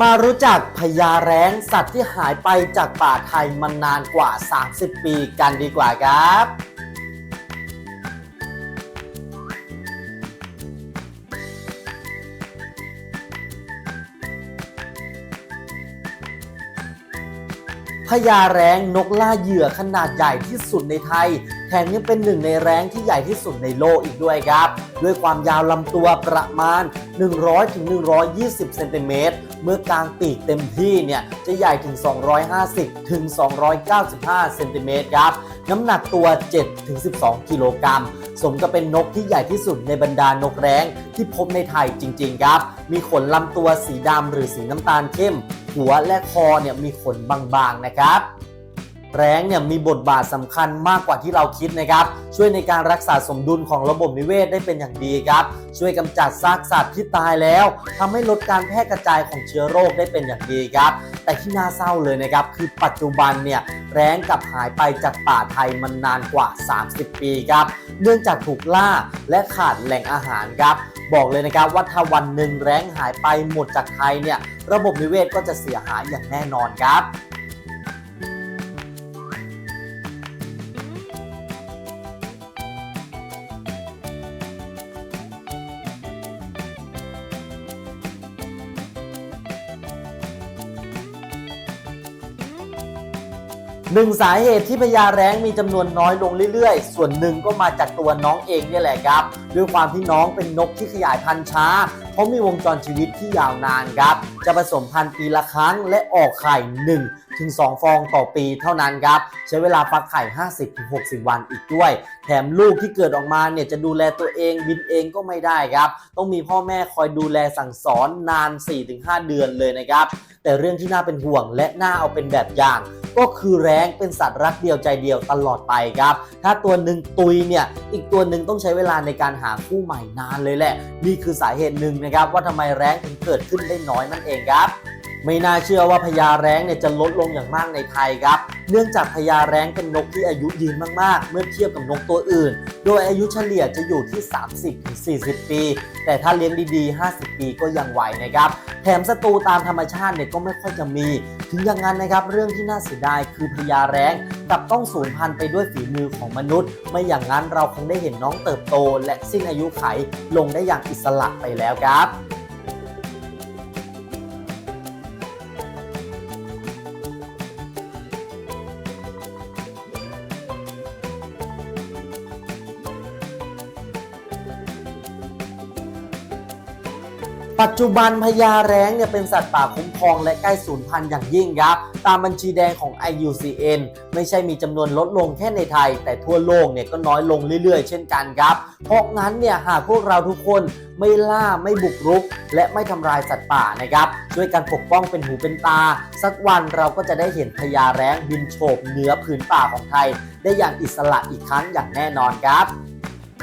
มารู้จักพญาแร้งสัตว์ที่หายไปจากป่าไทยมานานกว่า 30 ปีกันดีกว่าครับ พญาแร้งนกล่าเหยื่อขนาดใหญ่ที่สุดในไทย แถมยังเป็นหนึ่งในแร้งที่ใหญ่ที่สุดในโลกอีกด้วยครับ ด้วยความยาวลำตัวประมาณ 100-120 เซนติเมตร เมื่อกลางปีกเต็มที่เนี่ยจะใหญ่ถึง 250ถึง295 เซนติเมตรครับ น้ำหนักตัว 7-12 กิโลกรัมสมกับเป็นนกที่ใหญ่ที่สุดในบรรดานกแร้งที่พบในไทยจริง ๆ ครับ มีขนลำตัวสีดำหรือสีน้ำตาลเข้ม หัวและคอเนี่ยมีขนบางๆนะครับ แร้งเนี่ยมีบทบาทสำคัญมากกว่าที่เราคิดนะครับ ช่วยในการรักษาสมดุลของระบบนิเวศได้เป็นอย่างดีครับ ช่วยกำจัดซากสัตว์ที่ตายแล้วทำให้ลดการแพร่กระจายของเชื้อโรคได้เป็นอย่างดีครับ แต่ที่น่าเศร้าเลยนะครับ คือปัจจุบันเนี่ยแร้งกลับหายไปจากป่าไทยมันนานกว่า 30 ปีครับ เนื่องจากถูกล่าและขาดแหล่งอาหารครับ บอกเลยนะครับว่าถ้าวันหนึ่งแรงหายไปหมดจากไทยเนี่ยระบบนิเวศก็จะเสียหายอย่างแน่นอนครับ หนึ่งสาเหตุที่พญาแร้งมีจำนวนน้อยลงเรื่อยๆ ส่วนหนึ่งก็มาจากตัวน้องเองเนี่ยแหละครับ ด้วยความที่น้องเป็นนกที่ขยายพันธุ์ช้า เพราะมีวงจรชีวิตที่ยาวนานครับ จะผสมพันธุ์ปีละครั้งและออกไข่1ถึง2ฟองต่อปีเท่านั้นครับ ใช้เวลาฟักไข่ 50ถึง60 วันอีกด้วย แถมลูกที่เกิดออกมาเนี่ยจะดูแลตัวเองบินเองก็ไม่ได้ครับ ต้องมีพ่อแม่คอยดูแลสั่งสอนนาน 4-5 เดือนเลยนะครับ แต่เรื่องที่น่าเป็นห่วงและน่าเอาเป็นแบบอย่าง ก็คือแร้งเป็นสัตว์รักเดียวใจเดียวตลอดไปครับ ถ้าตัวหนึ่งตุยเนี่ยอีกตัวหนึ่งต้องใช้เวลาในการหาคู่ใหม่นานเลยแหละ นี่คือสาเหตุหนึ่งนะครับว่าทำไมแร้งถึงเกิดขึ้นได้น้อยนั่นเองครับ ไม่น่าเชื่อว่าพญาแร้งเนี่ยจะลดลงอย่างมากในไทยครับ เนื่องจากพญาแร้งเป็นนกที่อายุยืนมากๆ เมื่อเทียบกับนกตัวอื่น โดยอายุเฉลี่ยจะอยู่ที่ 30-40 ปี แต่ถ้าเลี้ยงดีๆ 50 ปีก็ยังไหวนะครับ แถมศัตรูตามธรรมชาติเนี่ยก็ไม่ค่อยจะมี ถึงอย่างนั้นนะครับเรื่องที่น่าเสียดายคือพญาแร้งกลับต้องสูญพันธุ์ไปด้วยฝีมือของมนุษย์ ไม่อย่างนั้นเราคงได้เห็นน้องเติบโต และสิ้นอายุไขลงได้อย่างอิสระไปแล้วครับ ปัจจุบันพญาแร้งเนี่ยเป็นสัตว์ป่าคุ้มครองและใกล้สูญพันธุ์อย่างยิ่งครับ ตามบัญชีแดงของ IUCN ไม่ใช่มีจำนวนลดลงแค่ในไทย แต่ทั่วโลกเนี่ยก็น้อยลงเรื่อยๆ เช่นกันครับ เพราะงั้นเนี่ยหากพวกเราทุกคนไม่ล่าไม่บุกรุก และไม่ทำลายสัตว์ป่านะครับ ช่วยกันปกป้องเป็นหูเป็นตา สักวันเราก็จะได้เห็นพญาแร้งบินโฉบเหนือผืนป่าของไทย ได้อย่างอิสระอีกครั้งอย่างแน่นอนครับ